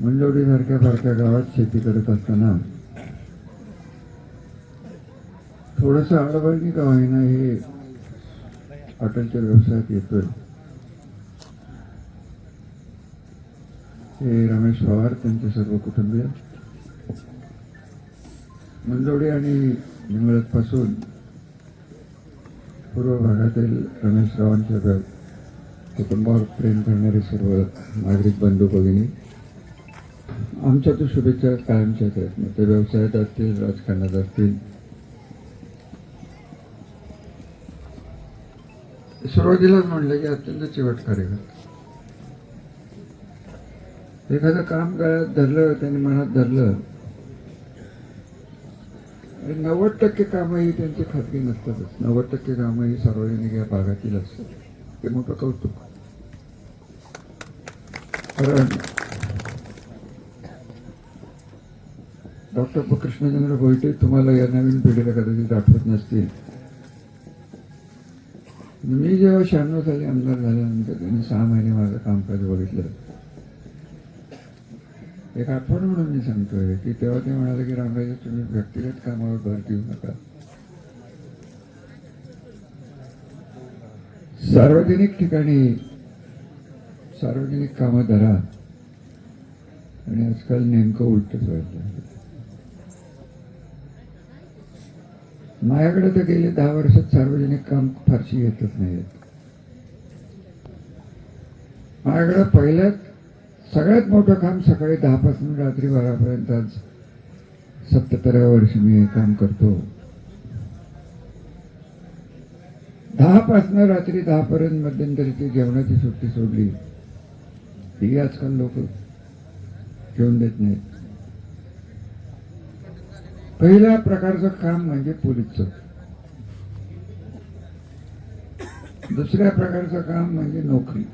मंजवडीसारख्या सारख्या गावात शेती करत असताना थोडस आडबळणी का होईना हे हॉटेलच्या व्यवसायात येतोय. हे रमेश पवार त्यांचे सर्व कुटुंबीय. मंजवडी आणि निमळत पासून पूर्व भागातील रमेशरावांच्या घर कुटुंबावर प्रेम करणारे सर्व नागरिक बंधू भगिनी आमच्या तर शुभेच्छा कायमच्या आहेत ते व्यवसायात असतील राजकारणात असतील. सुरुवातीलाच म्हणलं की अत्यंत चिवट कार्यकर्ता. एखादं काम गळ्यात धरलं त्यांनी मनात धरलं नव्वद टक्के कामं ही त्यांची खाजगी नसतातच. नव्वद टक्के कामं ही सार्वजनिक या भागातील असतात. ते मोठं कौतुक. कारण डॉक्टर कृष्णचंद्र भोईटे तुम्हाला या नवीन पिढीला कदाचित आठवत नसतील. मी जेव्हा शहाण्णव साली आमदार झाल्यानंतर त्यांनी सहा महिने माझं कामकाज बघितलं. एक आठवण म्हणून मी सांगतोय की तेव्हा ते म्हणाले की रामराजे तुम्ही व्यक्तिगत कामावर भर देऊ नका. सार्वजनिक ठिकाणी सार्वजनिक कामं धरा. आणि आजकाल नेमकं उलटच व्हायचं माझ्याकडे तर गेले दहा वर्षात सार्वजनिक काम फारशी येतच नाही माझ्याकडे पहिल्याच सगळ्यात मोठं काम सकाळी दहापासून रात्री बारापर्यंत आज सत्तराव्या वर्षी मी हे काम करतो. दहापासून रात्री दहापर्यंत मध्यंतरी मध्यंतरीची जेवणाची सुट्टी सोडली. ही आजकाल लोक घेऊन देत नाहीत. पहिल्या प्रकारचं काम म्हणजे पोलीसचं. दुसऱ्या प्रकारचं काम म्हणजे नोकरी.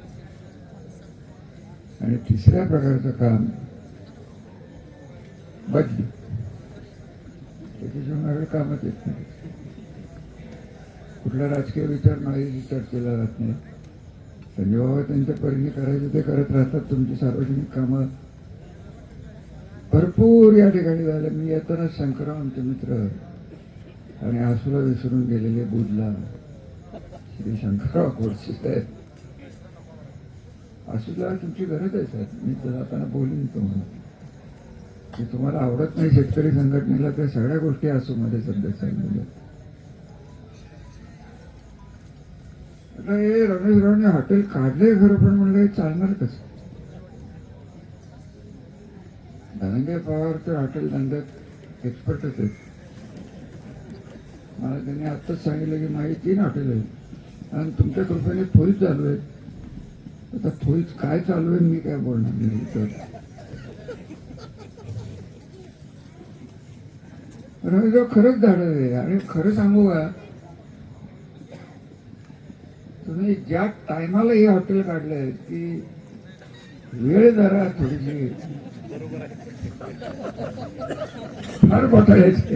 आणि तिसऱ्या प्रकारचं काम बदली. त्याच्याशिवाय माझ्याकडे कामच येत नाही. कुठला राजकीय विचार माझी केला जात नाही. संजय बाबा त्यांच्या परीने करायचे ते करत राहतात. तुमची सार्वजनिक कामं भरपूर या ठिकाणी झालं. मी येताना शंकराव आमचे मित्र आणि आसूला विसरून गेलेले बुधला. श्री शंकरराव गोडसे साहेब. आसूला तुमची गरज आहे साहेब. मी तर जाताना बोलीन तुम्हाला. की तुम्हाला आवडत नाही शेतकरी संघटनेला त्या सगळ्या गोष्टी आसूमध्ये सध्या चाललेल्या आता हे रमेश रावने हॉटेल काढले खरं पण म्हणलं चालणार कसं? धनंजय पवार तर हॉटेल धंद्यात एक्सपर्टच आहेत. मला त्यांनी आत्ताच सांगितलं की माझी तीन हॉटेल आहेत. आणि तुमच्या कृपेने थोईच चालू आहेत. आता थोईच काय चालू आहे मी काय बोलणार नाही तर रमेशराव खरंच धाडं आहे आणि खरं सांगू का? तुम्ही ज्या टायमाला हे हॉटेल काढलंय की वेळ जरा थोडीशी फार घोटाळ्याची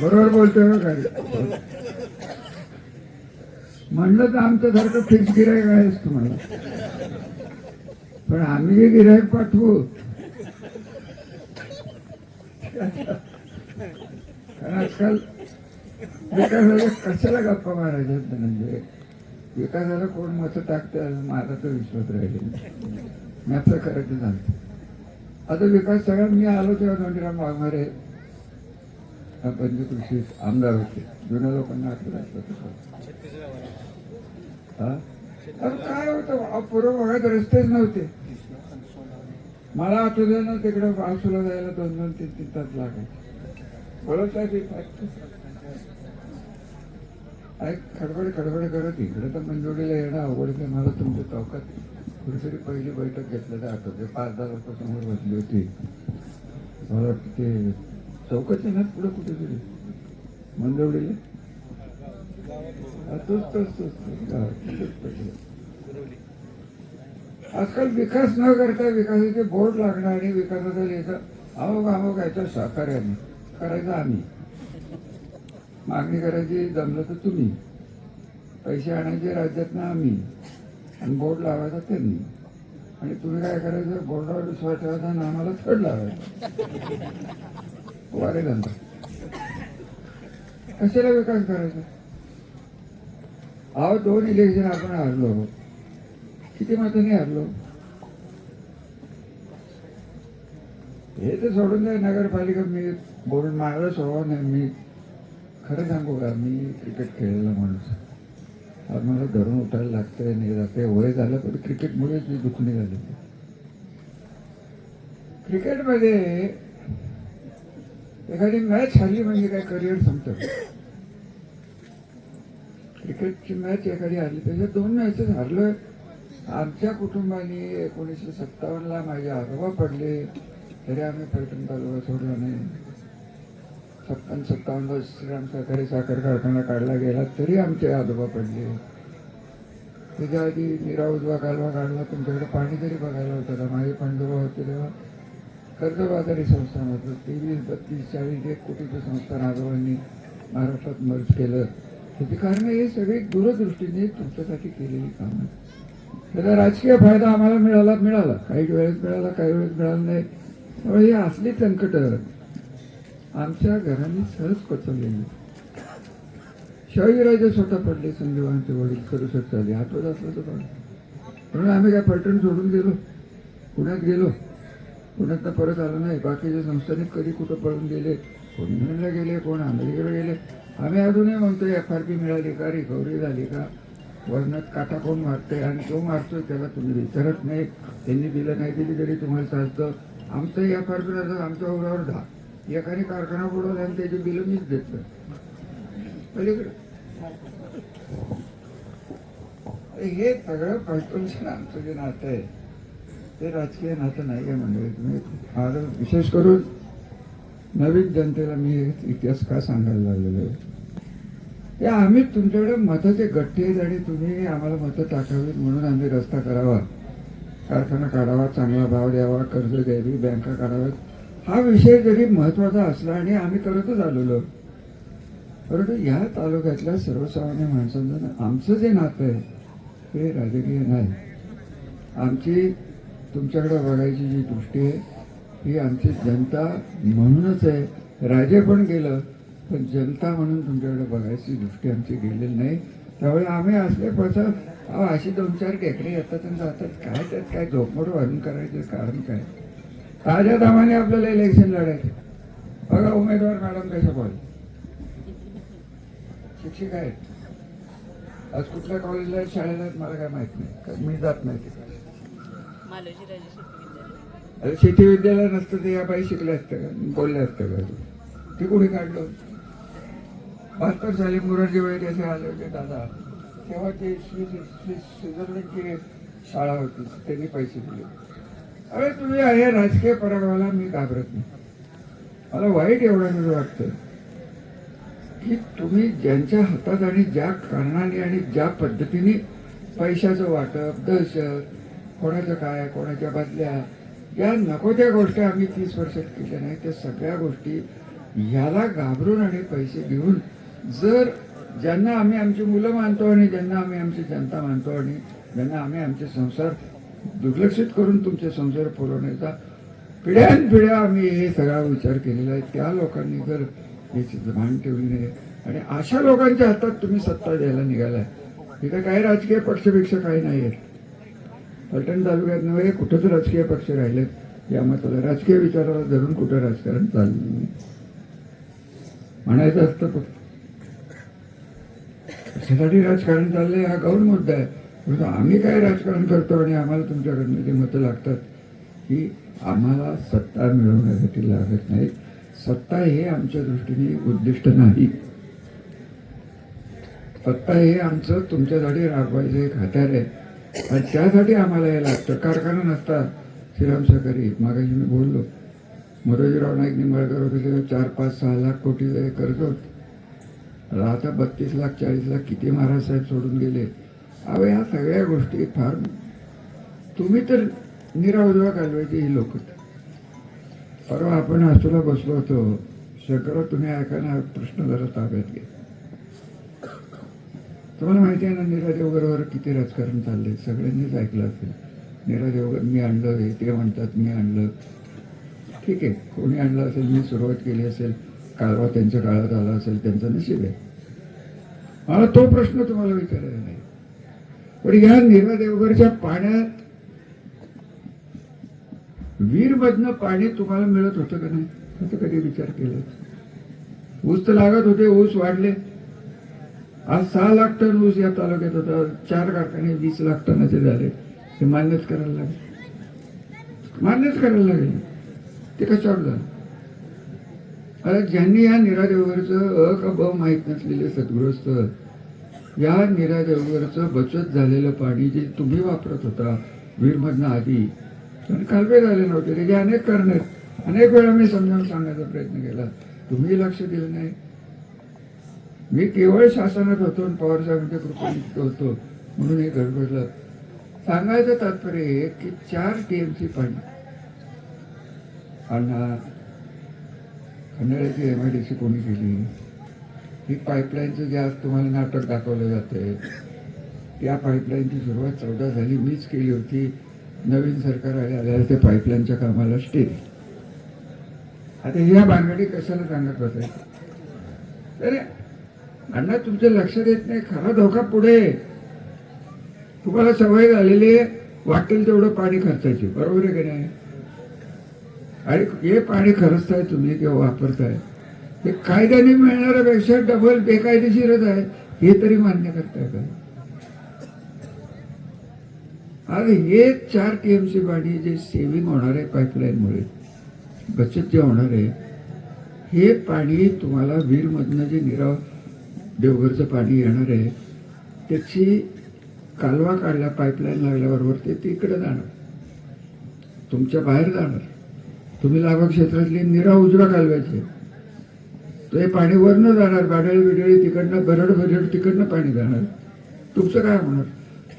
बरोबर बोलतोय हो काय म्हणलं तर आमचं सारखं फिक्स गिरायक आहेच तुम्हाला. पण आम्ही जे गिरायक पाठवू. आजकाल विकासाला कशाला गप्पा मारायच्या धनंजय म्हणजे विकासाला कोण मत टाकतं माझा तर विश्वास राहिले नाही आपलं करायचं झालं. आता विकास सगळा मी आलो तेव्हा धोंडीराम वाघमारे पंचकृषी आमदार होते जुन्या लोकांना आठवत काय होतं? पूर्व भागात रस्तेच नव्हते. मला आठवलं ना तिकडे पावसाला जायला दोन दोन तीन तीन तास लागायचे. बोलत आहे ते ऐक खडबड खडबड करत इकडे तर मंजुरीला येणं अवघड मला तुमच्या चौकात. कुठेतरी पहिली बैठक घेतल्याचं आठवते पाच दहा समोर बसली होती. मला वाटतं ते ना पुढे कुठेतरी. मंजवडीला तोच तोच तोच आजकाल विकास न करता विकासाचे बोर्ड लागणं आणि विकासाचा लिहायचा अमुक अमुक याचं सहकार्याने करायचं आम्ही. मागणी करायची जमलं तर तुम्ही. पैसे आणायचे राज्यातनं आम्ही. आणि बोर्ड लावायचा त्यांनी. आणि तुम्ही काय करायचं बोर्डावर विश्वास ठेवायचा आणि आम्हाला थड लावायचा. वारे धंदा कशाला विकास करायचा? अहो दोन इलेक्शन आपण हरलो किती मतांनी हरलो? हे तर सोडून द्या नगरपालिका मी बोलून माझा स्वभाव नाही मी खरं सांगू का? मी क्रिकेट खेळलेला माणूस आम्हाला धरून उठायला लागतंय नाही जाते वय झालं पण क्रिकेटमुळेच मी दुखणी झाली क्रिकेटमध्ये एखादी मॅच हरली म्हणजे काय? करिअर संपतं. क्रिकेटची मॅच एखादी हरली त्याच्यात दोन मॅचेस हरलं. आमच्या कुटुंबाने एकोणीसशे सत्तावन्नला माझे आजोबा पडले. तरी आम्ही पर्यटन तालुका सोडला नाही. छप्पन सत्तावन्न श्रीराम सहकारी साखर कारखाना काढला गेला तरी आमचे आजोबा पडले. त्याच्या आधी निरा उजवा कालवा काढला तुमच्याकडे पाणी तरी बघायला होतं का? माझे पंजोबा होते तेव्हा कर्जबाजारी संस्थान होतं तेवीस बत्तीस चाळीस एक कोटीचं संस्थान आजोबांनी महाराष्ट्रात मर्ज केलं. त्याची कारण हे सगळी दूरदृष्टीने तुमच्यासाठी केलेली कामं. त्याचा राजकीय फायदा आम्हाला मिळाला मिळाला. काही वेळेस मिळाला काही वेळेस मिळाला नाही. त्यामुळे हे असली संकट आमच्या घराने सहज पचवलेली शिवाजीराजे स्वतः पडले संजीवांचे वडील करू झाले आठवत असलं तर पण म्हणून आम्ही काय पलटण सोडून गेलो? पुण्यात गेलो. पुण्यात परत आलो नाही. बाकीचे संस्थानिक कधी कुठं पळून गेले? कोण इंग्लंडला गेले? कोण अमेरिकेला गेले? आम्ही अजूनही म्हणतो एफ आर पी मिळाली का? रिकव्हरी झाली का? वर्णात काटा कोण मारते आणि तो मारतोय त्याला तुम्ही विचारत नाही. त्यांनी दिलं नाही दिली तरी तुम्हाला चालतं आमचं एफ आर पी आमच्या उरावर धा एखादी कारखाना बुडवला आणि त्याची बिलं मीच देतो. पलीकडे. हे सगळं पलटूनचं आमचं जे नातं आहे ते राजकीय नातं नाही आहे म्हणजे तुम्ही फार विशेष करून नवीन जनतेला मी इतिहास का सांगायला लागलेलो आहे? या आम्ही तुमच्याकडे मताचे गट्टे आहेत आणि तुम्ही आम्हाला मतं टाकावीत म्हणून आम्ही रस्ता करावा. कारखाना काढावा चांगला भाव द्यावा कर्ज द्यावी बँका काढाव्यात. हा विषय जरी महत्त्वाचा असला आणि आम्ही करतच आलेलो. परंतु ह्या तालुक्यातल्या सर्वसामान्य माणसांचं आमचं जे नातं आहे ते राजकीय नाही. आमची तुमच्याकडे बघायची जी दृष्टी आहे ही आमची जनता म्हणूनच आहे. राजे पण गेलं पण जनता म्हणून तुमच्याकडे बघायची दृष्टी आमची गेलेली नाही. त्यामुळे आम्ही असले पसं अहो अशी दोन चार टेकडे येतात आणि जातात. काय त्यात काय झोपमोड वाढून करायचं कारण काय? ताज्या दामाने आपल्याला इलेक्शन लढायचं. बघा उमेदवार मॅडम कशा बोल शिक्षक आहेत. आज कुठल्या कॉलेजला शाळेला आहेत मला काय माहीत नाही. मी जात नाही तिकडे. अरे शेती विद्यालय नसतं ते या बाई शिकल्या असत्या का बोलल्या असत्या का ते कोणी काढलं? बहात्तर साली मुरारजी वैद्य आले होते दादा. तेव्हा ते स्वित्झर्लंडची शाळा होती त्यांनी पैसे दिले. अरे तुम्ही हे राजकीय पराभवाला मी घाबरत नाही. मला वाईट एवढं वाटतं की तुम्ही ज्यांच्या हातात आणि ज्या कारणाने आणि ज्या पद्धतीने पैशाचं वाटप दहशत कोणाचं काय कोणाच्या बदल्या या नको त्या गोष्टी आम्ही तीस वर्षात केल्या नाही त्या सगळ्या गोष्टी ह्याला घाबरून आणि पैसे घेऊन जर ज्यांना आम्ही आमची मुलं मानतो आणि ज्यांना आम्ही आमची जनता मानतो आणि ज्यांना आम्ही आमचे संसार दुर्लक्षित करून तुमचे संसार पुरवण्याचा पिढ्यानपिढ्या आम्ही हे सगळा विचार केलेला आहे. त्या लोकांनी जर याची भान ठेवली नाही आणि अशा लोकांच्या हातात तुम्ही सत्ता द्यायला निघालाय. तिथं काही राजकीय पक्षपेक्षा काही नाही आहेत. पलटण तालुक्यात नव्हे कुठंच राजकीय पक्ष राहिलेत. या मताला राजकीय विचाराला धरून कुठं राजकारण चाललं नाही. म्हणायचं असतं फक्त कशासाठी राजकारण चाललंय हा गौण मुद्दा आहे. आम्ही काय राजकारण करतो आणि आम्हाला तुमच्याकडनं जे मतं लागतात की आम्हाला सत्ता मिळवण्यासाठी लागत नाही. सत्ता हे आमच्या दृष्टीने उद्दिष्ट नाही. सत्ता हे आमचं तुमच्यासाठी राबवायचं एक हत्यार आहे. आणि त्यासाठी आम्हाला हे लागतं. कारखाना नसता श्रीराम सहकारी मागाशी मी बोललो. मोरोजीराव नाईक निंबाळकर होते चार पाच सहा लाख कोटी कर्ज होतं. आता बत्तीस लाख चाळीस लाख किती महाराज साहेब सोडून गेले? अहो ह्या सगळ्या गोष्टी फार तुम्ही तर निरा घालवायची ही लोक परवा आपण हसूला बसलो होतो. शंकरराव तुम्ही ऐकायला हा प्रश्न जरा ताब्यात घे तुम्हाला माहिती आहे ना नीरा देवगरवर किती राजकारण चाललंय? सगळ्यांनीच ऐकलं असेल. नीरा देवगर मी आणलं हे ते म्हणतात मी आणलं. ठीक आहे कोणी आणलं असेल मी सुरुवात केली असेल. कालवा त्यांच्या काळात आला असेल त्यांचं नशीब आहे. मला तो प्रश्न तुम्हाला विचारायला नाही. पण या नीरा देवगडच्या पाण्यात वीरमधनं पाणी तुम्हाला मिळत होतं का नाही? असं कधी विचार केला ऊस तर लागत होते ऊस वाढले. आज सहा लाख टन ऊस या तालुक्यात होता. चार कारखाने वीस लाख टनाचे झाले. हे मान्यच करायला लागेल. मान्यच करायला लागेल. ते कशावर झालं? अरे ज्यांनी या नीरा अ का ब माहीत नसलेले सद्गृहस्थ या नीरा देवगरचं बचत झालेलं पाणी जे तुम्ही वापरत होता वीरमधनं आधी पण कालवे झाले नव्हते. त्याचे अनेक कारण आहेत. अनेक वेळा मी समजावून सांगण्याचा प्रयत्न केला. तुम्ही लक्ष दिलं नाही. मी केवळ शासनात होतो आणि पवार साहेबांच्या कृपेने होतो. म्हणून हे गडबडलं सांगायचं तात्पर्य हे की चार टीएमसी पाणी अण्णा खंडाळ्याची एम आय डी सी कोणी केली? ही पाईपलाईनचं जे आज तुम्हाला नाटक दाखवलं जाते त्या पाईपलाईनची सुरुवात चौदा झाली मीच केली होती. नवीन सरकार आले आल्याला ते पाईपलाईनच्या कामाला स्टेल आता ह्या भानगडी कशाला सांगत बसायचं? अरे अण्णा तुमचं लक्ष देत नाही खरा धोका पुढे तुम्हाला सवय झालेली आहे वाटेल तेवढं पाणी खर्चायची बरोबर आहे की नाही? आणि हे पाणी खर्चताय तुम्ही किंवा वापरताय. हे कायद्याने मिळणाऱ्यापेक्षा डबल बेकायदेशीरच आहे हे तरी मान्य करताय का? आज हे चार टीएमसी पाणी जे सेव्हिंग होणार आहे पाईपलाईनमुळे बचत जे होणार आहे हे पाणी तुम्हाला वीरमधनं जे निराव देवघरचं पाणी येणार आहे त्याची कालवा काढला पाईपलाईन लागल्याबरोबर ते तिकडे जाणार. तुमच्या बाहेर जाणार. तुम्ही लाभा निराव निरा उजव्या कालव्याचे ते पाणी वरनं जाणार बाडळी बिडळी तिकडनं बरड बरड तिकडनं पाणी जाणार. तुमचं काय होणार?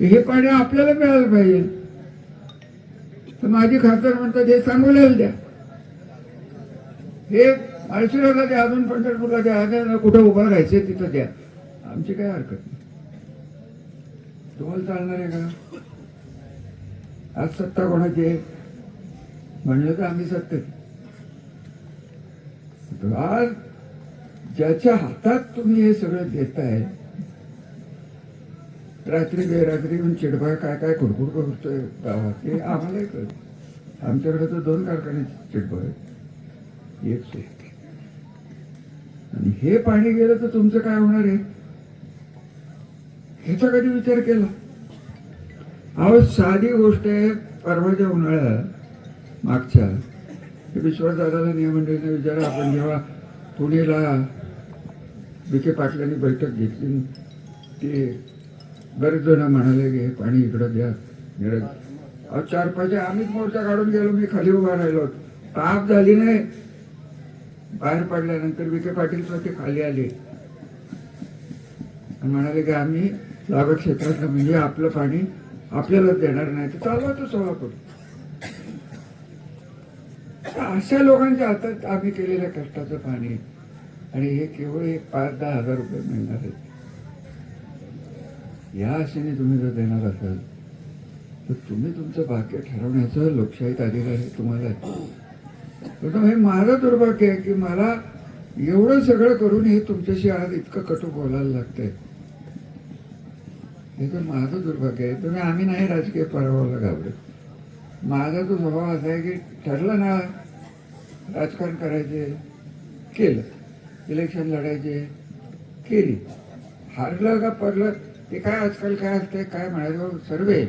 हे पाणी आपल्याला मिळालं पाहिजे. तर माझी खासदार म्हणतात हे सांगोल्याला द्या. हे माळशिराला द्या अजून पंढरपूरला द्या अजून कुठं उभं राहायचे तिथं द्या. आमची काय हरकत नाही. तुम्हाला चालणार आहे का? आज सत्ता कोणाची आहे? म्हणलं तर आम्ही सत्तेत. तर आज ज्याच्या हातात तुम्ही हे सगळं देताय रात्री बेरात्री येऊन चिडबाय काय काय खुडखुड करतोय गावात ते आम्हालाही कळत. आमच्याकडे तर दोन कारखाने चिडबाय आहेत. एक आणि हे पाणी गेलं तर तुमचं काय होणार आहे? ह्याचा कधी विचार केला? अहो साधी गोष्ट आहे परवाच्या उन्हाळ्यात मागच्या विश्वासदादाला नियमंडळीने विचारा आपण जेव्हा पुणेला विखे पाटलांनी बैठक घेतली ते बरेच जण म्हणाले की हे पाणी इकडं द्या निरज चार पाच आम्हीच मोर्चा काढून गेलो मी खाली उभा राहिलो. ताप झाली नाही बाहेर पडल्यानंतर विखे पाटील स्वतः खाली आले. म्हणाले की आम्ही लागत क्षेत्रातलं म्हणजे आपलं पाणी आपल्यालाच देणार नाही तर चालवा तो सोलापूर अशा लोकांच्या हातात आम्ही केलेल्या कष्टाचं पाणी आणि हे केवळ एक पाच दहा हजार रुपये मिळणार आहेत. या आशेने तुम्ही जर देणार असाल तर तुम्ही तुमचं भाग्य ठरवण्याचं लोकशाहीत अधिकार आहे तुम्हाला. पण हे माझं दुर्भाग्य आहे की मला एवढं सगळं करून हे तुमच्याशी आज इतकं कटू बोलायला लागतंय. हे तर माझं दुर्भाग्य आहे. तुम्ही आम्ही नाही राजकीय पराभवाला घाबरत. माझा तो स्वभाव असा आहे की ठरलं ना राजकारण करायचे केलं. इलेक्शन लढायचे केली. हारलं का पडलं ते काय आजकाल काय असतंय काय म्हणायचं सर्वे.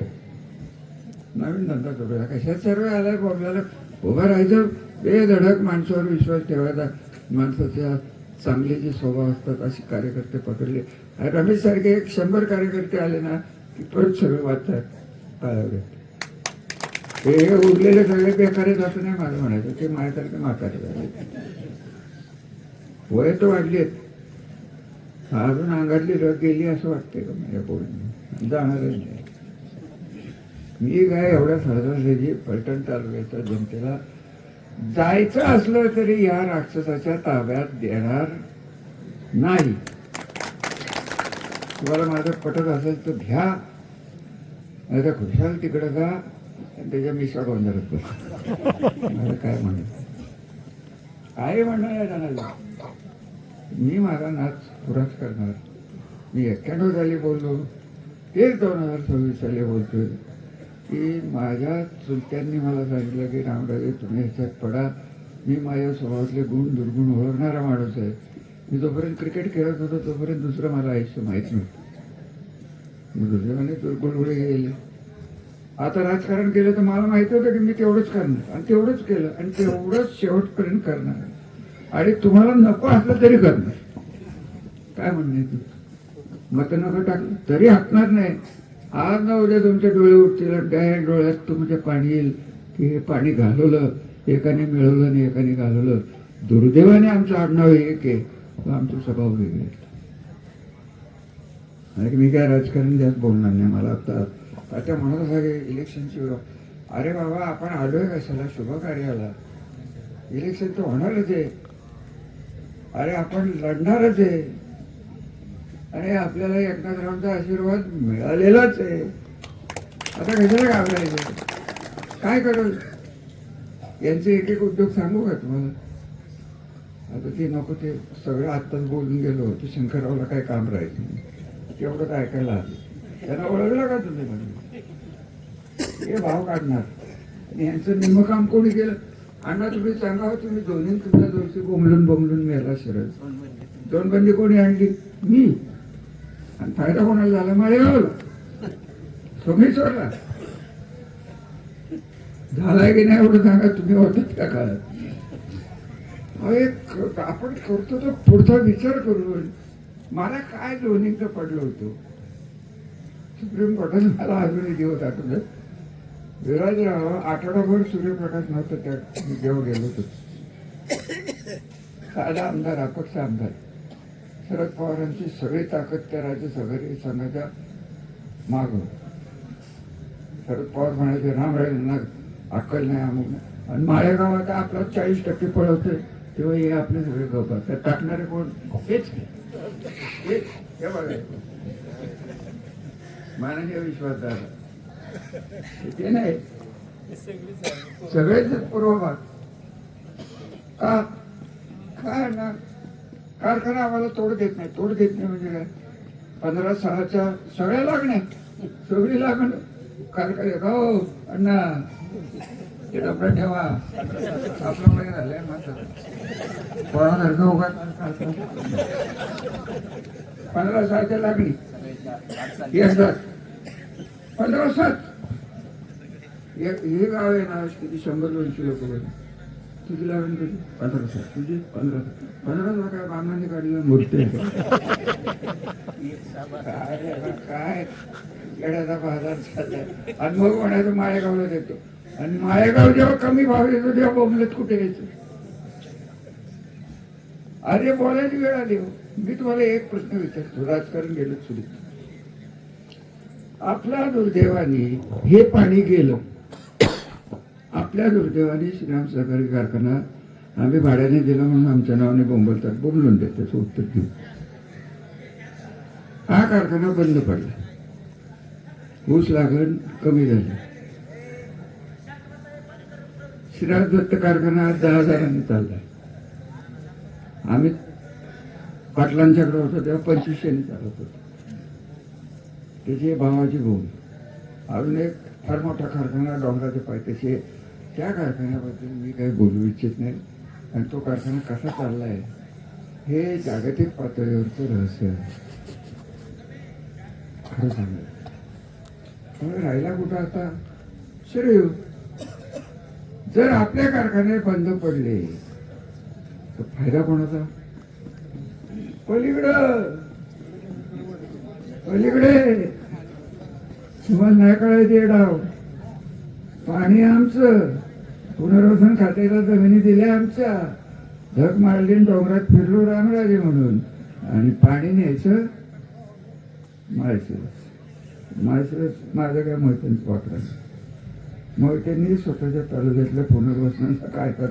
नवीन धंदा करूया कशात सर्वे आलाय आपल्याला? उभं राहायचं बेधडक माणसावर विश्वास ठेवायचा. माणसाच्या चांगले जे स्वभाव असतात असे कार्यकर्ते पकडले. आणि रमेश सारखे एक शंभर कार्यकर्ते आले ना की परत सगळं वाचतात पायावर. हे उरलेले सगळे बेकारे जातो असं नाही माझं म्हणायचं. ते माझ्यासारखे म्हातारे झाले. वय तर वाढली आहेत अजून अंगातली रग गेली असं वाटतंय का माझ्या पोरीने? जाणारच नाही. मी काय एवढ्या सहजासहजी पलटण तालुक्याच्या जनतेला जायचं असलं तरी या राक्षसाच्या ताब्यात देणार नाही. तुम्हाला माझं पटत असेल तर घ्या. नाही तर खुशाल तिकडं जा. आणि त्याच्या मिशा गोंधळत बस. मला काय म्हणत काय म्हणणं नाही जाणार मी माझा नाच पुराच करणार. मी एक्क्याण्णव साली बोललो. तेच दोन हजार सव्वीस साली बोलतोय. की माझ्या चुलत्यांनी मला सांगितलं की रामराजे तुम्ही ह्याच्यात पडा. मी माझ्या स्वभावातले गुण दुर्गुण ओळखणारा माणूस आहे. मी जोपर्यंत क्रिकेट खेळत होतो तोपर्यंत दुसरं मला आयुष्य माहीत नव्हतं. मी दुसऱ्याने दुर्गुणगुळे गेले. आता राजकारण केलं तर मला माहिती होतं की मी तेवढंच करणार. आणि तेवढंच केलं. आणि तेवढंच शेवटपर्यंत करणार. आणि तुम्हाला नको असलं तरी करणार काय म्हणणे तू? मत नको टाकलं तरी हाकणार नाही. आज ना उद्या तुमचे डोळे उठतील त्या डोळ्यात तुमचे पाणी येईल की हे पाणी घालवलं एकाने मिळवलं आणि एकाने घालवलं. दुर्दैवाने आमचं आडनाव एक आहे आमचा स्वभाव वेगळे आणि मी काय राजकारण जास्त बोलणार नाही. मला आता आता म्हणत असा इलेक्शनची अरे बाबा आपण आलोय कशाला? शुभ कार्याला इलेक्शन तर होणारच आहे. अरे आपण लढणारच आहे. आणि आपल्याला एकनाथरावांचा आशीर्वाद मिळालेलाच आहे. आता कशाला घाबरायचं? काय करू? यांचे एक एक उद्योग सांगू का तुम्हाला? आता ते नको ते सगळं आत्ताच बोलून गेलो. ते शंकररावला काय काम राहायचं तेवढं काय ऐकायला आलं. त्यांना ओळखलं का तुम्ही? म्हणजे हे भाव काढणार. आणि यांचं निम्म काम कोणी केलं? अण्णा तुम्ही सांगा हो, तुम्ही दोन्ही तुमच्या दोषी बोंबलून बोंबलून मेला शरद. दोन बंदी कोणी आणली? मी. आणि फायदा कोणाला झाला माळेगावला तुम्ही सोडला. झालाय की नाही एवढं सांगा तुम्ही होतात त्या काळात. एक आपण करतो तो पुढचा विचार करून मला काय दोन्हीचं पडलं होतं? सुप्रीम कोर्टाने मला अजूनही दिवस आठवलं. विराजराव आठवडाभर सूर्यप्रकाश नव्हतं त्या जेव्हा गेलो होतो. साधा आमदार अपक्ष आमदार. शरद पवारांची सगळी ताकद त्या राज्यसभेत संघाच्या माग. शरद पवार म्हणायचे राम रामराजेंना अक्कल नाही अमुक आणि माळेगावात आपला चाळीस टक्के पळवते तेव्हा हे आपले सगळे गप्पा तर टाकणारे कोण? हेच हे बघा. माननीय विश्वासदार ते नाही सगळेच पूर्वभाग का काय ना कारखाना आम्हाला तोड देत नाही तोड देत नाही म्हणजे काय? पंधरा सहाच्या सगळ्या लागण्या सगळी लागण. कारखाने हो अण्णा ते डबडा ठेवा. आपलं वय झालंय माझं. कोणासारखं उगा पंधरा सहाच्या लागणी. एकदा. पंधरा सात हे गाव आहे ना किती? शंभर दोनशे लोक तुझी लागण तुझी? पंधरा सात तुझी पंधरा पंधरा सात काय बामणाने काढलेलं मूर्ती काय येड्याचा बाजार आणि मग म्हणायचं माळेगावला देतो? आणि माळेगाव जेव्हा कमी भाव देतो तेव्हा बोंबलत कुठे यायचं अरे बोलायची वेळ आली हो. मी तुम्हाला एक प्रश्न विचारतो. राजकारण गेलं सुरू. आपल्या दुर्दैवाने हे पाणी गेलं. आपल्या दुर्दैवाने श्रीराम सहकारी कारखाना आम्ही भाड्याने दिला म्हणून आमच्या नावाने बोंबलतात. बोंबलून देत त्याचं उत्तर देऊ. हा कारखाना बंद पडला. ऊस लागण कमी झाली. श्रीराम दत्त कारखाना आज दहा हजारांनी चालला. आम्ही पाटलांच्याकडे होतो तेव्हा पंचवीसशेने चालत होतो. त्याची भावाची भूमी. अजून एक फार मोठा कारखाना डोंगराचे पायथ्याशी आहे. त्या कारखान्याबद्दल मी काही बोलू इच्छित नाही. आणि तो कारखाना कसा चालला आहे हे जागतिक पातळीवरचं रहस्य आहे. खरं सांगतो राहिला कुठं आता? श्रेय जर आपल्या कारखाने बंद पडले तर फायदा कोणाचा? पलीकडं. पलीकडे. तुम्हाला नाही डाव. पाणी आमचं. पुनर्वसन खात्याला जमिनी दिल्या आमच्या. धक मारली आणि डोंगरात फिरलो रामराजे म्हणून. आणि पाणी न्यायचं? माळशिरस. माळशिरस माझं काय मोहित्यांचं वापरा मोहित्यांनी स्वतःच्या तालुक्यातल्या पुनर्वसनाचा काय कर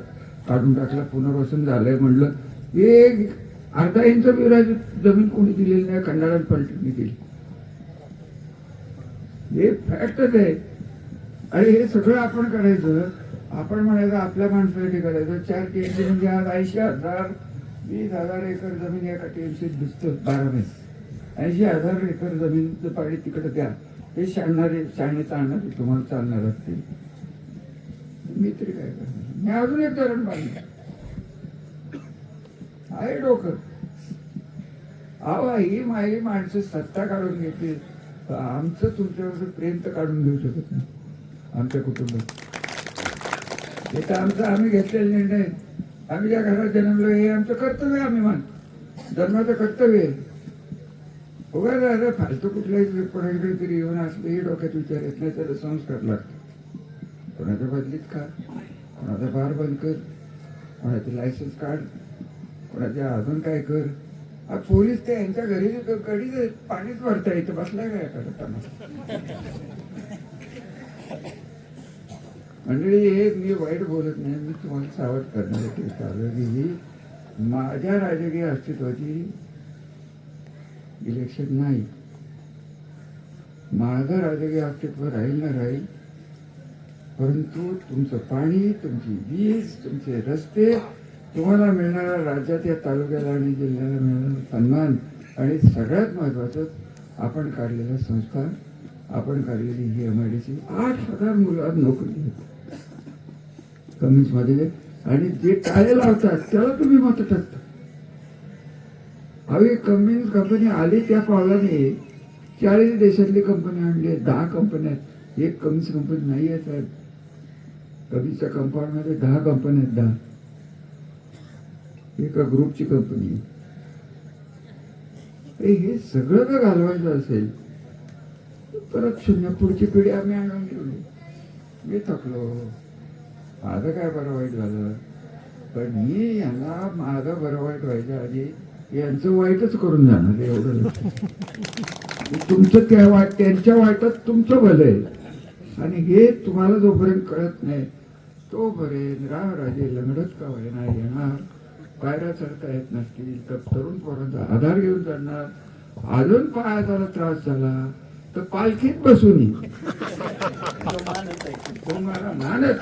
काढून टाकलं. पुनर्वसन झालंय म्हणलं. एक अर्धा इंच विराज जमीन कोणी दिलेली नाही. खंडाळा पलटीने दिली हे फॅक्टच आहे. अरे हे सगळं आपण करायचं आपण म्हणायचं आपल्या माणसासाठी करायचं. चार टीएमसी म्हणजे आज ऐंशी हजार वीस हजार एकर जमीन एका टीएमसीत दिसतं बारा मे ऐंशी हजार एकर जमीनचं पाणी तिकडं द्या हे शाळणारे शाळणे चालणारे तुम्हाला चालणार असतील. मी तरी काय करणार? मी अजून एक धरण बांधलं आहे डोकं. अहो ही माझी माणसं सत्ता काढून घेतली आमचं तुमच्यावर प्रेम तर काढून घेऊ शकत नाही. आमच्या कुटुंबात. हे तर आमचं आम्ही घेतलेला निर्णय. आम्ही ज्या घरात जन्मलो हे आमचं कर्तव्य आम्ही मान. जन्माचं कर्तव्य आहे. उगा फालतू कुठल्याही कोणाकडे तरी येऊन असले डोक्यात विचार येत नाही तर संस्कार लागतो कोणाच्या बदलीत का कोणाचा बार बंद कर. कोणाचे लायसन्स काढ. कोणाच्या अजून काय कर. पोलीस ते यांच्या घरी कडी पाणीच भरता इथं बसलाय काय करताना मंडळी हे मी वाईट बोलत नाही मी तुम्हाला सावध करण्यासाठी चालू की ही माझ्या राजकीय अस्तित्वाची इलेक्शन नाही. माझं राजकीय अस्तित्व राहील ना राहील परंतु तुमचं पाणी तुमची वीज तुमचे रस्ते तुम्हाला मिळणारा राज्यात या तालुक्याला आणि जिल्ह्याला मिळणारा सन्मान आणि सगळ्यात महत्वाचं आपण काढलेला संस्था आपण काढलेली ही एम आय डी सी आठ हजार मुलं नोकरी घेत कमीच आणि जे टाळे लावतात त्याला तुम्ही मत टाकता. हवी कम्युनिस्ट कंपनी आली त्या पावलाने चाळीस देशातली कंपनी आणली आहे दहा कंपन्या आहेत. एक कमीज कंपनी नाही आहे साहेब. कमीच्या कंपाऊंडमध्ये दहा कंपन्या आहेत दहा. एका ग्रुपची कंपनी हे सगळं जर घालवायचं असेल परत शून्य पुढची पिढी आम्ही आणून ठेवली मी थकलो. माझं काय बरं वाईट झालं? पण मी यांना माझं बरं वाईट व्हायच्या आधी यांचं वाईटच करून जाणार एवढं तुमचं त्या वाट त्यांच्या वाईटात तुमचं भलं आहे. आणि हे तुम्हाला जोपर्यंत कळत नाही तोपर्यंत राम राजे लंगडत का होईना येणार? पायऱ्या चढता येत नसतील तर तरुण पोरांचा आधार घेऊन जाणार अजून पायाचा त्रास झाला तर पालखीत बसून तुम्हाला मानच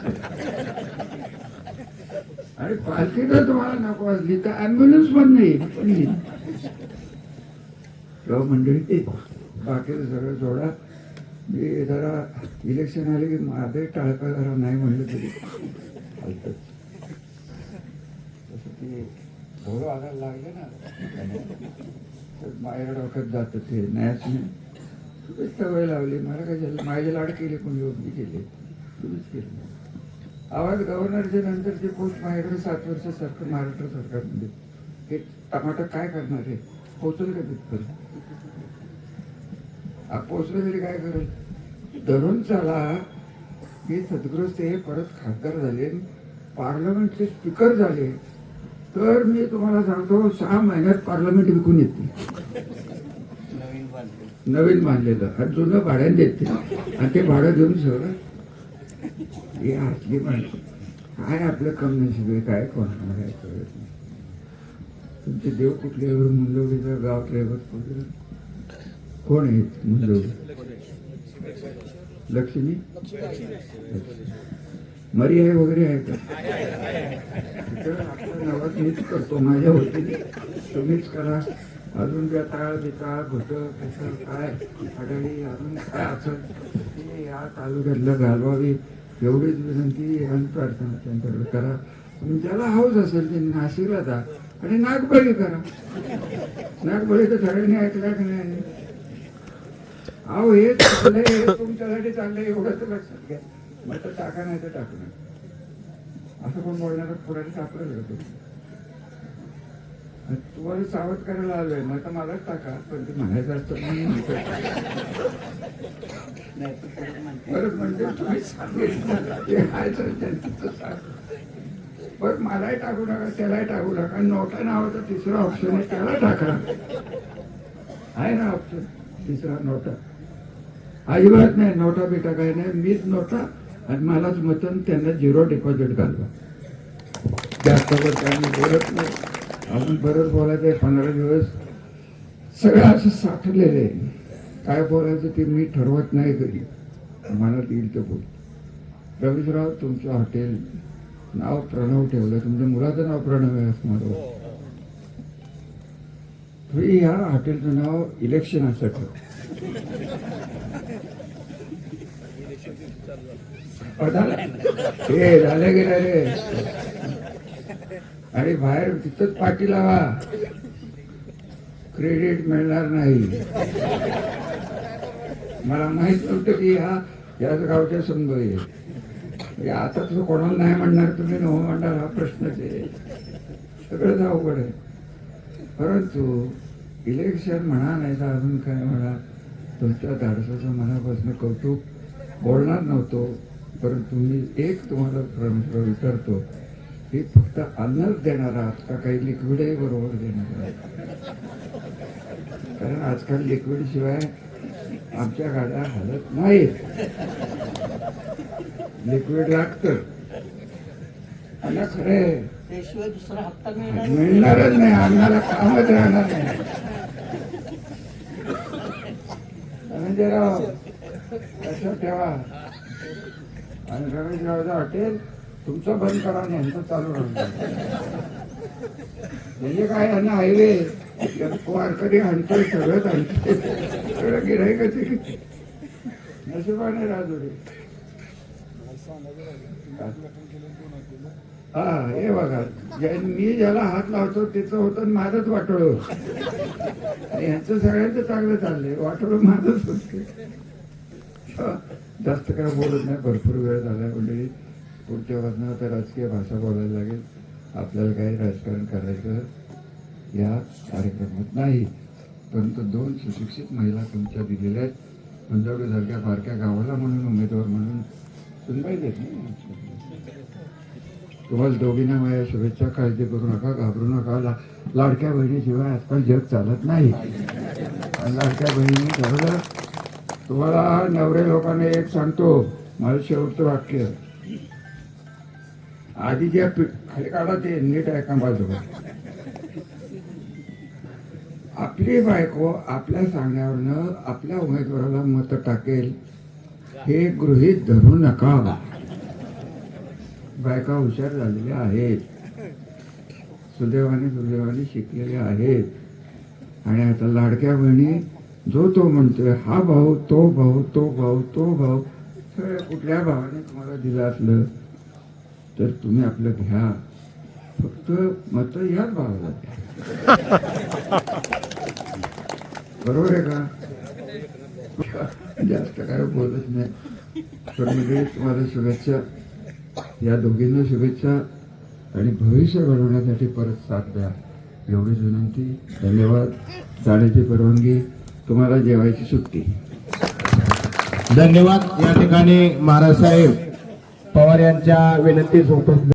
आणि पालखी जर तुम्हाला नको असली तर अँब्युलन्स पण नाही मंडळी बाकीचं सगळं सोडा. मी जरा इलेक्शन आले की माझे टाळका जरा नाही म्हणलं तरी ते धोरो आणायला लागले ना. तर माझ्या डोक्यात जातं ते. नाहीच नाही. तुम्हीच सवय लावली. मला काय झालं? माझे लाड केले कोणी? योग्य केले. तुम्हीच केले. आवाज गव्हर्नरच्या नंतरचे पोस्ट माझ्याकडे सात वर्ष सरकार महाराष्ट्र सरकारमध्ये. हे टमाटर काय करणार आहे? पोचल का तिथपर्यंत? पोचलं तरी काय करेल? धरून चला. हे सदग्रस्त हे परत खासदार झाले. पार्लमेंटचे स्पीकर झाले. तर मी तुम्हाला सांगतो सहा महिन्यात पार्लमेंट विकून येते. नवीन बांधलेलं आणि जुनं भाड्याने देते. आणि ते भाडं घेऊन सगळं हे असली माणसं. काय आपलं कम नशीब काय कोणाला काय कळत नाही. तुमचे देव कुठले मुंजवडीचा गावातले वगैरे कोण आहेत मुंजवडी लक्ष्मी. मरी आहे वगैरे आहे का तिकडं आपल्या नावात मीच करतो माझ्या वतीने. तुम्हीच करा. अजून त्या ताळ बिताळ घुट कसं काय? आढळी अजून काय असं? ते या तालुक्यातलं घालवावी. एवढीच विनंती आणि प्रार्थना त्यांच्याकडे करा. ज्याला हौस असेल ते नाशिकला जा आणि नागबळी करा. नागबळी तर सगळ्यांनी ऐकला की नाही? अहो हे चाललंय हे तुमच्यासाठी चाललंय एवढं तर लक्षात घ्या. मग तर टाका नाही तर टाकू नये असं कोण बोलणार? पुढे टाकलं होतो तुम्हाला सावध करायला आलोय मग तर मलाच टाका पण ते म्हणायचं असतं म्हणून परत म्हणजे तुम्ही सांगितलं आहे तर त्यांचं बरं मलाही टाकू नका त्यालाही टाकू नका. नोटा नावाचा तिसरा ऑप्शन आहे त्याला टाका. आहे ना ऑप्शन तिसरा नोटा. अजिबात नाही नोटा बिटा काही नाही. मीच नोटा आणि मलाच मतन त्यांना झिरो डिपॉझिट घालवा. जास्तवर काही बोलत नाही. अजून परत बोलायचं आहे पंधरा दिवस. सगळं असं साठलेलं आहे. काय बोलायचं ते मी ठरवत नाही कधी. मला येईल ते बोल. रवीशराव तुमचं हॉटेल नाव प्रणव ठेवलं. तुमच्या मुलाचं नाव प्रणव आहे असं मला ह्या हॉटेलचं नाव इलेक्शन असं ठेव अ, झालं. हे झालं गेलं रे? आणि बाहेर तिथंच पाठी लावा. क्रेडिट मिळणार नाही. मला माहीत नव्हतं की हा याच गावच्या संघ आहे. आता तुझं कोणाला नाही म्हणणार? तुम्ही नो म्हणणार हा प्रश्नच आहे. सगळंच अवघड आहे. परंतु इलेक्शन म्हणा नाही तर अजून काय म्हणा तुमच्या धाडसाचं मनापासून कौतुक बोलणार नव्हतो. परंतु मी एक तुम्हाला प्रश्न विचारतो की फक्त अन्नच देणार आहात का? काही लिक्विडही बरोबर देणार आहात. कारण आजकाल लिक्विड शिवाय आमच्या गाड्या हलत नाहीत. लिक्विड लागतं. खरे मिळणार मिळणारच नाही. अन्नाला कामच राहणार नाही. धनंजयराव लक्षात ठेवा. आणि रमेशरावचं हॉटेल तुमचं बंद करा आणि यांचं चालू राहणार म्हणजे काय यांना हायवे वारकरी आणतोय सगळंच आणतोय सगळं गिरायकच आहे नशिबाने राजुरी हा हे बघा ज्या- मी ज्याला हात लावतो त्याचं होतं आणि माझंच वाटोळ. यांचं सगळ्यांचं चांगलं चाललंय. वाटोळ माझंच होत. जास्त काय बोलत नाही भरपूर वेळ झाला मंडळी पुढच्या वाजणार आता राजकीय भाषा बोलायला लागेल. आपल्याला काही राजकारण करायचं या कार्यक्रमात नाही. परंतु दोन सुशिक्षित महिला तुमच्या दिलेल्या आहेत. मंजावडीसारख्या बारक्या गावाला म्हणून उमेदवार म्हणून सुनबाई देत नाही तुम्हाला दोघींना माझ्या शुभेच्छा काळजी करू नका घाबरू नका. ला लाडक्या बहिणीशिवाय आजकाल जग चालत नाही. आणि लाडक्या बहिणी खरं तुम्हाला नवरे लोकांना एक सांगतो माझं शेवटचं वाक्य. आधी जे खाली काढा ते नीट ऐका माझं? आपली बायको आपल्या सांगण्यावरनं आपल्या उमेदवाराला मत टाकेल हे गृहीत धरू नका. बायका हुशार झालेल्या आहेत. सुदैवाने सुदैवाने शिकलेल्या आहेत. आणि आता लाडक्या बहिणी जो तो म्हणतोय हा भाऊ तो भाऊ तो भाऊ तो भाऊ सगळ्या कुठल्या भावाने तुम्हाला दिलं असलं तर तुम्ही आपलं घ्या. फक्त मत याच भावाला द्या. बरोबर आहे का? जास्त काय बोलत नाही. तर म्हणजे तुम्हाला शुभेच्छा. या दोघींना शुभेच्छा. आणि भविष्य घडवण्यासाठी परत साथ द्या. एवढीच विनंती. धन्यवाद. जाण्याची परवानगी. तुम्हाला जेवायची सुट्टी. धन्यवाद. या ठिकाणी महाराज साहेब पवार यांच्या विनंतीस उपस्थित